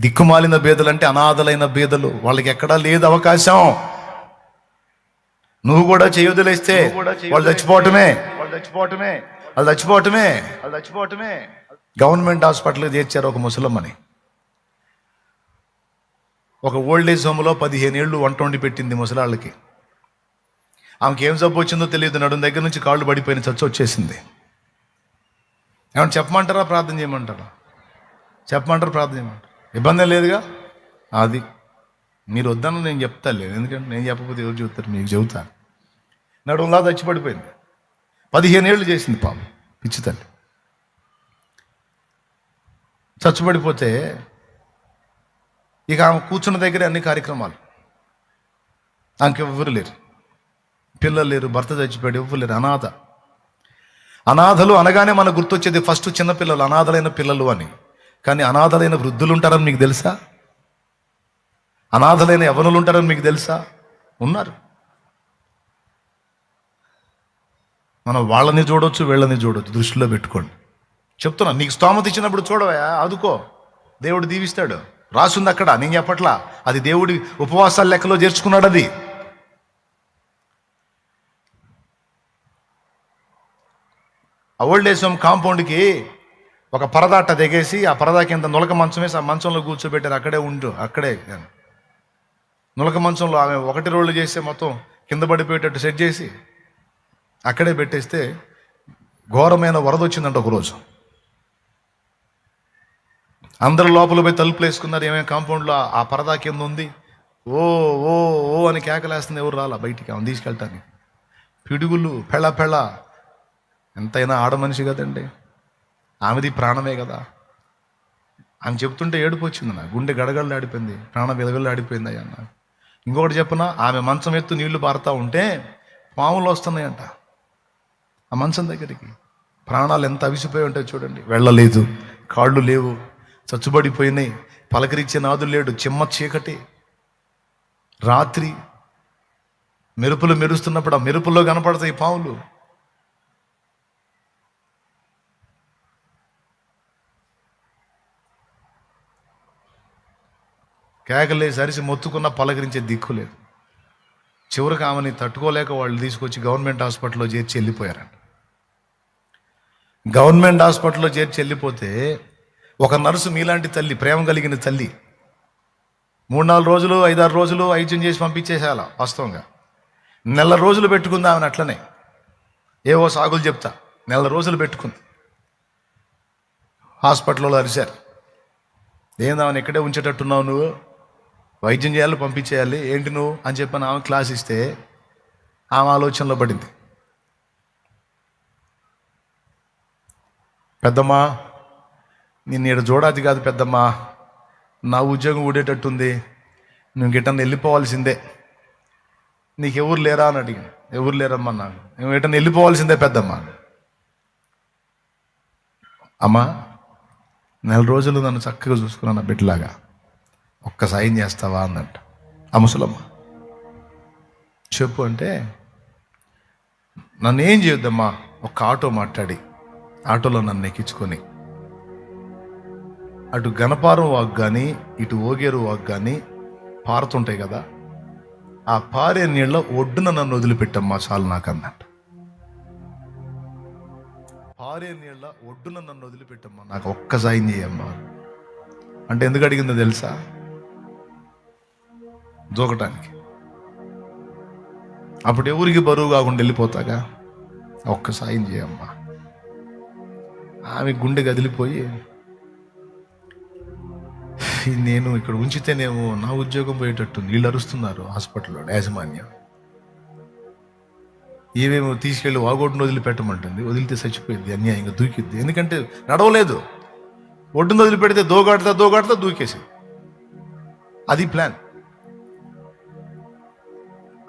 దిక్కుమాలిన బేదలు అంటే అనాథలైన బేదలు. వాళ్ళకి ఎక్కడా లేదు అవకాశం. నువ్వు కూడా చేయొదిలేస్తే వాళ్ళు చచ్చిపోవటమే. వాళ్ళు చచ్చిపోవటమే. వాళ్ళు చచ్చిపోవటమే. వాళ్ళు చచ్చిపోవటమే. గవర్నమెంట్ హాస్పిటల్కి చేర్చారు ఒక ముసలమ్మని. ఒక ఓల్డ్ ఏజ్ హోమ్లో పదిహేను ఏళ్ళు వంట వండి పెట్టింది ముసలాళ్ళకి. ఆమెకి ఏం జబ్బు వచ్చిందో తెలియదు. నడుం దగ్గర నుంచి కాళ్ళు పడిపోయిన చచ్చి వచ్చేసింది. ఏమన్నా చెప్పమంటారా? ప్రార్థన చేయమంటారా? చెప్పమంటారా? ప్రార్థన చేయమంటారా? ఇబ్బంది లేదుగా? అది. మీరు వద్దని నేను చెప్తా లేదు. ఎందుకంటే నేను చెప్పకపోతే ఎవరు చెబుతారు? మీకు చెబుతాను. నడుంలా చచ్చిపడిపోయింది పదిహేను ఏళ్ళు చేసింది పాపం పిచ్చి తల్లి. చచ్చిపడిపోతే ఇక ఆమె కూర్చున్న దగ్గరే అన్ని కార్యక్రమాలు. ఆమెకి ఎవ్వరు లేరు. పిల్లలు లేరు భర్త చచ్చిపోయాడు ఎవ్వరు లేరు. అనాథ. అనాథలు అనగానే మనకు గుర్తొచ్చేది ఫస్ట్ చిన్న పిల్లలు అనాథలైన పిల్లలు అని. కానీ అనాథలైన వృద్ధులు ఉంటారని మీకు తెలుసా? అనాథలైన యవనులు ఉంటారని మీకు తెలుసా? ఉన్నారు. మనం వాళ్ళని చూడొచ్చు వీళ్ళని చూడొచ్చు. దృష్టిలో పెట్టుకోండి. చెప్తున్నా నీకు స్తోమత ఇచ్చినప్పుడు చూడవా ఆదుకో. దేవుడు దీవిస్తాడు. రాసుంది అక్కడ నేను చెప్పట్లా. అది దేవుడి ఉపవాసాల లెక్కలో చేర్చుకున్నాడు అది. ఓల్డ్ ఏజ్ హోమ్ కాంపౌండ్కి ఒక పరదాట దిగేసి ఆ పరదా కింద నులక మంచం వేసి ఆ మంచంలో కూర్చోబెట్టారు. అక్కడే ఉండు అక్కడే నులక మంచంలో ఆమె ఒకటి రోళ్ళు చేస్తే మొత్తం కింద పడిపోయేటట్టు సెట్ చేసి అక్కడే పెట్టేస్తే ఘోరమైన వరద వచ్చిందంట ఒకరోజు. అందరూ లోపల పోయి తలుపులు వేసుకున్నారు. ఏమేమి కాంపౌండ్లో ఆ పరదా కింద ఉంది? ఓ ఓ ఓ అని కేకలేస్తుంది. ఎవరు రాలా బయటికి? ఆమె తీసుకెళ్తాను పిడుగులు పెళ్ళ పెళ్ళ ఎంతైనా ఆడ మనిషి కదండి. ఆమెది ప్రాణమే కదా. ఆమె చెప్తుంటే ఏడుపు వచ్చింది నా గుండె గడగడలు ఆడిపోయింది. ప్రాణం వెలగళ్ళు ఆడిపోయింది అయ్యా నాకు. ఇంకొకటి చెప్పిన? ఆమె మంచం ఎత్తు నీళ్ళు పారుతూ ఉంటే పాములు వస్తున్నాయంట. ఆ మంచం దగ్గరికి ప్రాణాలు ఎంత అవిసిపోయి ఉంటాయి చూడండి. వెళ్ళలేదు. కాళ్ళు లేవు. చచ్చుబడిపోయినాయి. పలకరించే నాదులు లేడు. చిమ్మ చీకటి. రాత్రి మెరుపులు మెరుస్తున్నప్పుడు ఆ మెరుపుల్లో కనపడతాయి పాములు. కేకలేసి అరిసి మొత్తుకున్న పలకరించే దిక్కు లేదు. చివరికి ఆమెని తట్టుకోలేక వాళ్ళు తీసుకొచ్చి గవర్నమెంట్ హాస్పిటల్లో చేర్చి వెళ్ళిపోయారంట. గవర్నమెంట్ హాస్పిటల్లో చేర్చి వెళ్ళిపోతే ఒక నర్సు మీలాంటి తల్లి ప్రేమ కలిగిన తల్లి మూడు నాలుగు రోజులు ఐదారు రోజులు ఐద్యం చేసి పంపించేసేయాల వాస్తవంగా? నెల రోజులు పెట్టుకుంది ఆమెను అట్లనే? ఏవో సాగులు చెప్తా. నెల రోజులు పెట్టుకుంది. హాస్పిటల్లో అరిశారు. ఏంది ఎక్కడే ఇక్కడే ఉంచేటట్టున్నావు నువ్వు? వైద్యం చేయాలి పంపించేయాలి ఏంటి నువ్వు అని చెప్పని ఆమె క్లాస్ ఇస్తే ఆమె ఆలోచనలో పడింది. పెద్దమ్మా నేను ఇక్కడ చూడాది కాదు పెద్దమ్మా. నా ఉద్యోగం ఊడేటట్టుంది. నువ్వు గిట్టని వెళ్ళిపోవాల్సిందే. నీకు ఎవరు లేరా అని అడిగాను. ఎవరు లేరమ్మా నాకు నువ్వు గిట్టని వెళ్ళిపోవాల్సిందే పెద్దమ్మా. అమ్మా నెల రోజులు నన్ను చక్కగా చూసుకున్నాను బిడ్డలాగా. ఒక్క సాయం చేస్తావా అన్నట్ట. ఆ ముసలమ్మ చెప్పు అంటే నన్ను ఏం చేయొద్దమ్మా ఒక ఆటో మాట్లాడి ఆటోలో నన్ను ఎక్కించుకొని. అటు గణపారం వాక్ కానీ ఇటు ఓగేరు వాక్ కానీ పారుతుంటాయి కదా ఆ పారే నీళ్ళ ఒడ్డున నన్ను వదిలిపెట్టమ్మా చాలు నాకు అన్నట్టు. పారే నీళ్ళ ఒడ్డున నన్ను వదిలిపెట్టమ్మా నాకు ఒక్క సాయం చేయమ్మా. అంటే ఎందుకు అడిగిందో తెలుసా? దూకటానికి. అప్పుడు ఎవరికి బరువు కాకుండా వెళ్ళిపోతాగా. ఒక్క సాయం చేయమ్మా. ఆమె గుండె కదిలిపోయి నేను ఇక్కడ ఉంచితేనేమో నా ఉద్యోగం పోయేటట్టు నీళ్ళు అరుస్తున్నారు హాస్పిటల్లో యాజమాన్యం. ఏమేమో తీసుకెళ్ళి వాగొడ్డును వదిలిపెట్టమంటుంది. వదిలితే చచ్చిపోయింది అన్యాయంగా దూకిద్ది ఎందుకంటే నడవలేదు. ఒడ్డును వదిలిపెడితే దోగాడుతా దోగాడుతా దూకేసి అది ప్లాన్.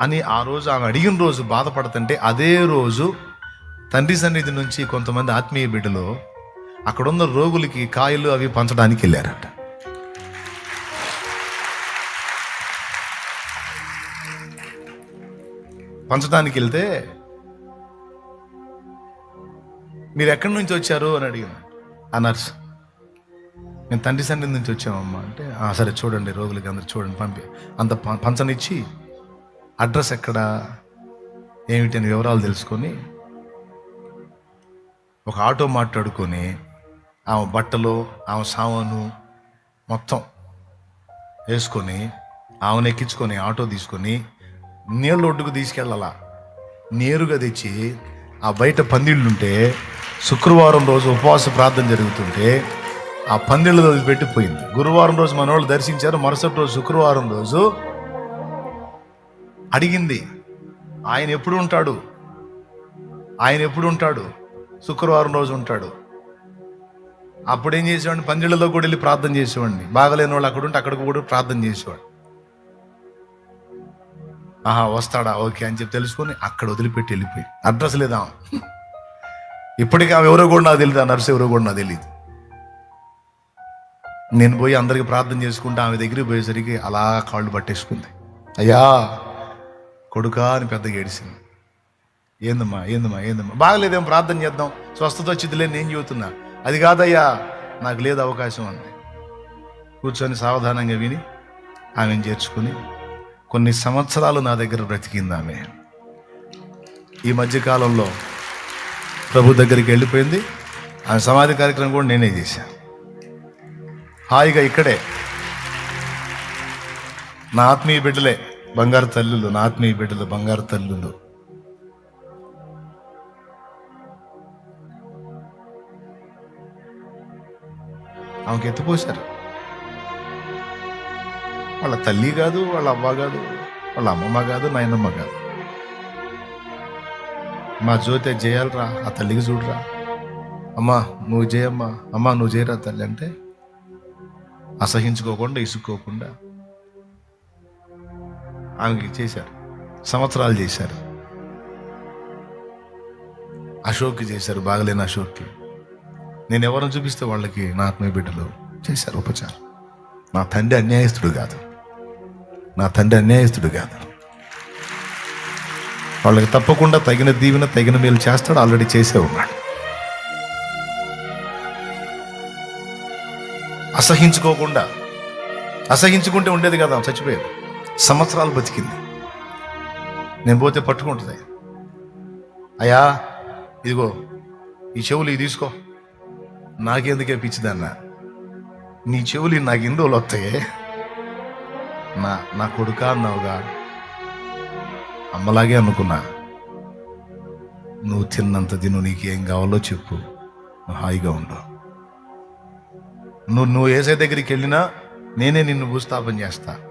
అని ఆ రోజు ఆమె అడిగిన రోజు బాధపడుతుంటే అదే రోజు తండ్రి సన్నిధి నుంచి కొంతమంది ఆత్మీయ బిడ్డలు అక్కడున్న రోగులకి కాయలు అవి పంచడానికి వెళ్ళారట. పంచడానికి వెళ్తే మీరు ఎక్కడి నుంచి వచ్చారు? అని అడిగిన. ఆ నర్స్. మేము తండ్రి సన్నిధి నుంచి వచ్చామమ్మా అంటే సరే చూడండి రోగులకి అందరు చూడండి పంపి అంత ప- పంచనిచ్చి అడ్రస్ ఎక్కడ? ఏమిటి అని వివరాలు తెలుసుకొని ఒక ఆటో మాట్లాడుకొని ఆమె బట్టలు ఆమె సామాను మొత్తం వేసుకొని ఆమెను ఎక్కించుకొని ఆటో తీసుకొని నీళ్ళ ఒడ్డుకు తీసుకెళ్ళాలా. నేరుగా తెచ్చి ఆ బయట పందిళ్ళుంటే శుక్రవారం రోజు ఉపవాస ప్రార్థన జరుగుతుంటే ఆ పందిళ్ళు పెట్టిపోయింది గురువారం రోజు మన వాళ్ళు దర్శించారు మరుసటి రోజు శుక్రవారం రోజు అడిగింది ఆయన ఎప్పుడు ఉంటాడు? ఆయన ఎప్పుడు ఉంటాడు? శుక్రవారం రోజు ఉంటాడు. అప్పుడు ఏం చేసేవాడిని? పందిళ్ళలో కూడా వెళ్ళి ప్రార్థన చేసేవాడిని. బాగలేని వాళ్ళు అక్కడ ఉంటే అక్కడికి కూడా ప్రార్థన చేసేవాడు. ఆహా వస్తాడా? ఓకే అని చెప్పి తెలుసుకొని అక్కడ వదిలిపెట్టి వెళ్ళిపోయి. అడ్రస్ లేదా ఇప్పటికీ ఆమె ఎవరో కూడా నాకు తెలియదు ఆ నర్సు ఎవరో కూడా నాకు తెలియదు నేను పోయి అందరికి ప్రార్థన చేసుకుంటే ఆమె దగ్గరికి పోయేసరికి అలా కాళ్ళు పట్టేసుకుంది. అయ్యా కొడుకా అని పెద్దగా ఏడిసింది. ఏందమ్మా ఏందమ్మా ఏందమ్మా? బాగలేదేం ప్రార్థన చేద్దాం. స్వస్థత వచ్చిందిలే నేను చెబుతున్నా. అది కాదయ్యా నాకు లేదు అవకాశం అంది. కూర్చొని సావధానంగా విని ఆమెను చేర్చుకుని కొన్ని సంవత్సరాలు నా దగ్గర బ్రతికింది ఆమె. ఈ మధ్యకాలంలో ప్రభు దగ్గరికి వెళ్ళిపోయింది. ఆమె సమాధి కార్యక్రమం కూడా నేనే చేశాను హాయిగా ఇక్కడే. నా ఆత్మీయ బిడ్డలే బంగారు తల్లులు నా ఆత్మీయ బిడ్డలు బంగారు తల్లులు. ఆమెకి ఎత్తిపోశారు వాళ్ళ తల్లి కాదు వాళ్ళ అవ్వ కాదు వాళ్ళ అమ్మమ్మ కాదు నాయనమ్మ కాదు. మా జ్యోతి చేయాలరా ఆ తల్లికి చూడరా. అమ్మా నువ్వు చేయమ్మా అమ్మా నువ్వు చేయరా తల్లి అంటే అసహించుకోకుండా ఇసుక్కోకుండా ఆమెకి చేశారు. సంవత్సరాలు చేశారు. అశోక్కి చేశారు బాగలేని అశోక్కి. నేను ఎవరిని చూపిస్తే వాళ్ళకి నా ఆత్మీయ బిడ్డలు చేశారు ఉపచారం. నా తండ్రి అన్యాయస్తుడు కాదు. నా తండ్రి అన్యాయస్తుడు కాదు. వాళ్ళకి తప్పకుండా తగిన దీవెన తగిన మేలు చేస్తాడు ఆల్రెడీ చేసే ఉన్నాడు. అసహించుకోకుండా అసహించుకుంటే ఉండేది కదా చచ్చిపోయేది. సంవత్సరాలు బతికింది. నేను పోతే పట్టుకుంటుంది. అయ్యా ఇదిగో ఈ చెవులు ఇవి తీసుకో. నాకెందుకే పిచ్చిదన్న? నీ చెవులు నాకు ఇందులో వస్తాయి? నా నా కొడుక అన్నావుగా? అమ్మలాగే అనుకున్నా. నువ్వు తిన్నంత తిను నీకేం కావాలో చెప్పు. నువ్వు హాయిగా ఉండు. నువ్వు నువ్వు ఏసే దగ్గరికి వెళ్ళినా నేనే నిన్ను భూస్థాపన చేస్తాను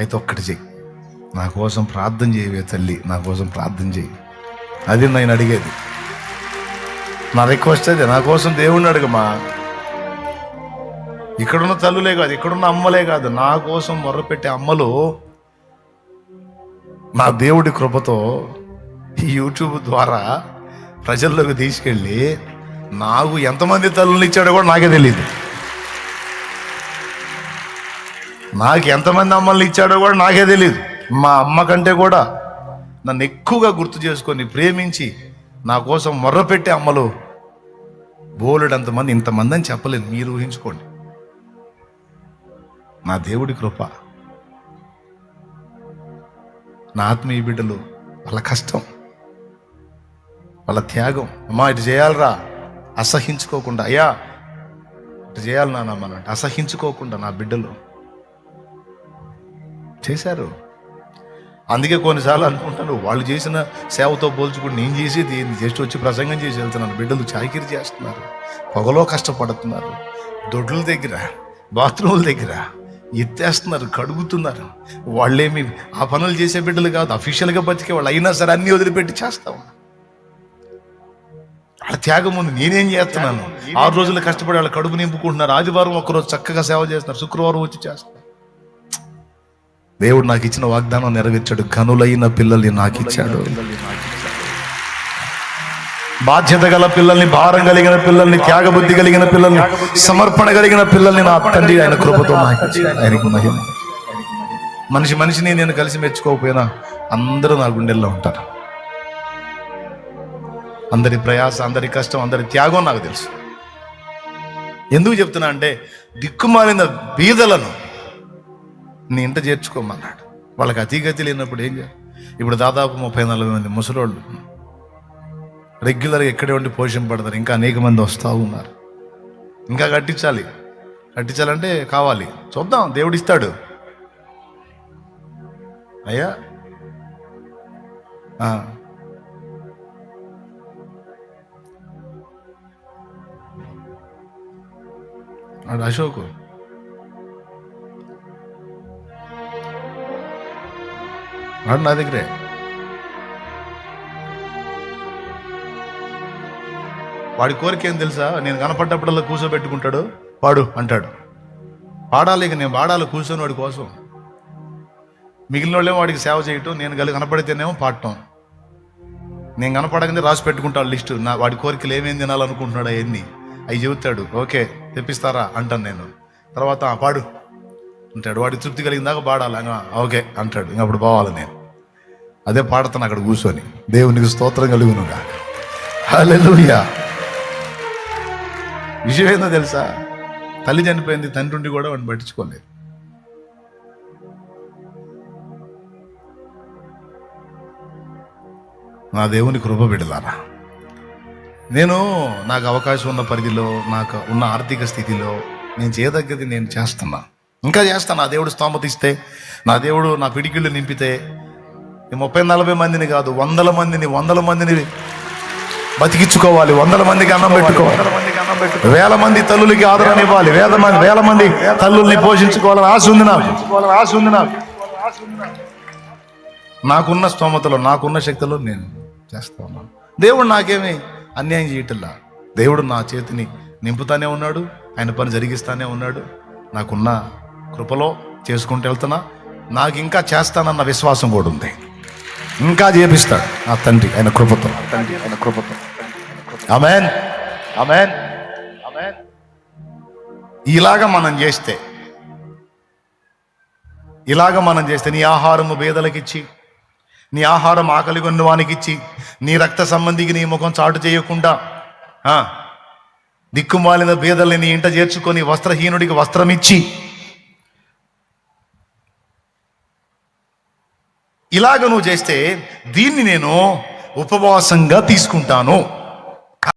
అయితే ఒక్కటి చెయ్యి. నా కోసం ప్రార్థన చేయవే తల్లి నా కోసం ప్రార్థన చేయి. అది నేను అడిగేది. నా రిక్వెస్ట్ అదే నా కోసం దేవుణ్ణి అడగమా? ఇక్కడున్న తల్లులే కాదు ఇక్కడున్న అమ్మలే కాదు నా కోసం మొర్రపెట్టే అమ్మలు నా దేవుడి కృపతో ఈ యూట్యూబ్ ద్వారా ప్రజల్లోకి తీసుకెళ్ళి నాకు ఎంతమంది తల్లులు ఇచ్చాడో కూడా నాకే తెలియదు నాకు ఎంతమంది అమ్మల్ని ఇచ్చాడో కూడా నాకే తెలియదు మా అమ్మ కంటే కూడా నన్ను ఎక్కువగా గుర్తు చేసుకొని ప్రేమించి నా కోసం మొర్రపెట్టే అమ్మలు బోలెడంతమంది ఇంతమంది అని చెప్పలేదు. మీరు ఊహించుకోండి. నా దేవుడి కృప నా ఆత్మీయ బిడ్డలు వాళ్ళ కష్టం వాళ్ళ త్యాగం. అమ్మా ఇటు చేయాలరా? అసహించుకోకుండా. అయ్యా ఇటు చేయాలి నాన్నమ్మనంటే అసహించుకోకుండా నా బిడ్డలు. చేశారు. అందుకే కొన్నిసార్లు అనుకుంటాను వాళ్ళు చేసిన సేవతో పోల్చుకుని నేను చేసేది జస్ట్ వచ్చి ప్రసంగం చేసి వెళ్తున్నాను బిడ్డలు చాకిరి చేస్తున్నారు. పొగలో కష్టపడుతున్నారు. దొడ్ల దగ్గర బాత్రూముల దగ్గర ఎత్తేస్తున్నారు కడుగుతున్నారు. వాళ్ళేమి ఆ పనులు చేసే బిడ్డలు కాదు అఫీషియల్గా బతికే వాళ్ళు అయినా సరే అన్ని వదిలిపెట్టి చేస్తాం. వాళ్ళ త్యాగం ఉంది. నేనేం చేస్తున్నాను? ఆరు రోజులు కష్టపడి వాళ్ళ కడుపు నింపుకుంటున్నారు. ఆదివారం ఒకరోజు చక్కగా సేవ చేస్తున్నారు. శుక్రవారం వచ్చి చేస్తారు దేవుడు నాకు ఇచ్చిన వాగ్దానం నెరవేర్చాడు. కనులైన పిల్లల్ని నాకు ఇచ్చాడు. బాధ్యత గల పిల్లల్ని భారం కలిగిన పిల్లల్ని త్యాగబుద్ధి కలిగిన పిల్లల్ని సమర్పణ కలిగిన పిల్లల్ని నా తండ్రి ఆయన కృపతో నాకు ఇచ్చాడు. ఆయనకు మహిమ. మనిషి మనిషిని నేను కలిసి మెచ్చుకోకపోయినా అందరూ నా గుండెల్లో ఉంటారు. అందరి ప్రయాస అందరి కష్టం అందరి త్యాగం నాకు తెలుసు. ఎందుకు చెప్తున్నా అంటే దిక్కుమాలిన బీదలను నీ ఇంట చేర్చుకోమన్నాడు. వాళ్ళకి అతిగతి లేనప్పుడు ఏం చేయాలి? ఇప్పుడు దాదాపు ముప్పై నలభై మంది ముసలోళ్ళు. రెగ్యులర్గా ఎక్కడే ఉండి పోషింపడతారు ఇంకా అనేక మంది వస్తూ ఉన్నారు. ఇంకా కట్టించాలి. కట్టించాలంటే కావాలి. చూద్దాం. దేవుడు ఇస్తాడు. అయ్యా. అశోకు. వాడు నా దగ్గరే. వాడి కోరిక ఏం తెలుసా? నేను కనపడ్డప్పుడల్లా కూర్చోబెట్టుకుంటాడు పాడు అంటాడు పాడాలి ఇక నేను పాడాలి కూర్చొని వాడి కోసం. మిగిలిన వాళ్ళేమో వాడికి సేవ చేయటం నేను గలి కనపడితేనేమో పాడటం. నేను కనపడగానే రాసి పెట్టుకుంటాడు లిస్టు. నా వాడి కోరికలు ఏమేం తినాలనుకుంటున్నాడు అవన్నీ. అవి చెబుతాడు ఓకే తెప్పిస్తారా? అంటాను నేను. తర్వాత పాడు. అంటాడు వాడి తృప్తి కలిగిందాక పాడాలి. ఓకే అంటాడు. ఇంక అప్పుడు పోవాలి నేను. అదే పాడతాను అక్కడ కూర్చొని. దేవునికి స్తోత్రం కలుగునుగా హల్లెలూయా విషయం ఏందో తెలుసా? తల్లి చనిపోయింది తండ్రి ఉండి కూడా వాడిని పట్టించుకోలేదు. నా దేవుని కృప బిడలారా నేను నాకు అవకాశం ఉన్న పరిధిలో నాకు ఉన్న ఆర్థిక స్థితిలో నేను చేయదగ్గది నేను చేస్తున్నా. ఇంకా చేస్తాను నా దేవుడు స్తోమతిస్తే నా దేవుడు నా పిడికిళ్ళు నింపితే ముప్పై నలభై మందిని కాదు వందల మందిని వందల మందిని బతికించుకోవాలి. వందల మందికి అన్నం పెట్టుకోవాలి వేల మంది తల్లులకి ఆదరణ ఇవ్వాలి. వేల మంది వేల మంది తల్లుల్ని పోషించుకోవాలని ఆశ ఉంది నాకు. ఆశ ఉంది నాకు. నాకున్న స్తోమతలో నాకున్న శక్తిలో నేను చేస్తా ఉన్నాను. దేవుడు నాకేమీ అన్యాయం చేయటల్లా దేవుడు నా చేతిని నింపుతానే ఉన్నాడు ఆయన పని జరిగిస్తానే ఉన్నాడు. నాకున్న కృపలో చేసుకుంటూ వెళ్తున్నా. నాకు ఇంకా చేస్తానన్న విశ్వాసం కూడా ఉంది. ఇంకా చేపిస్తాడు ఆ తండ్రి ఆయన కృపతో. తండ్రి ఆయన కృపతో అమెన్ అమెన్ అమెన్ ఇలాగ మనం చేస్తే ఇలాగ మనం చేస్తే నీ ఆహారము బేదలకిచ్చి నీ ఆహారం ఆకలి కొన్న వానికి ఇచ్చి నీ రక్త సంబంధికి నీ ముఖం చాటు చేయకుండా దిక్కుమాలిన బేదల్ని నీ ఇంట చేర్చుకొని వస్త్రహీనుడికి వస్త్రం ఇలాగ నువ్వు చేస్తే దీన్ని నేను ఉపవాసంగా తీసుకుంటాను.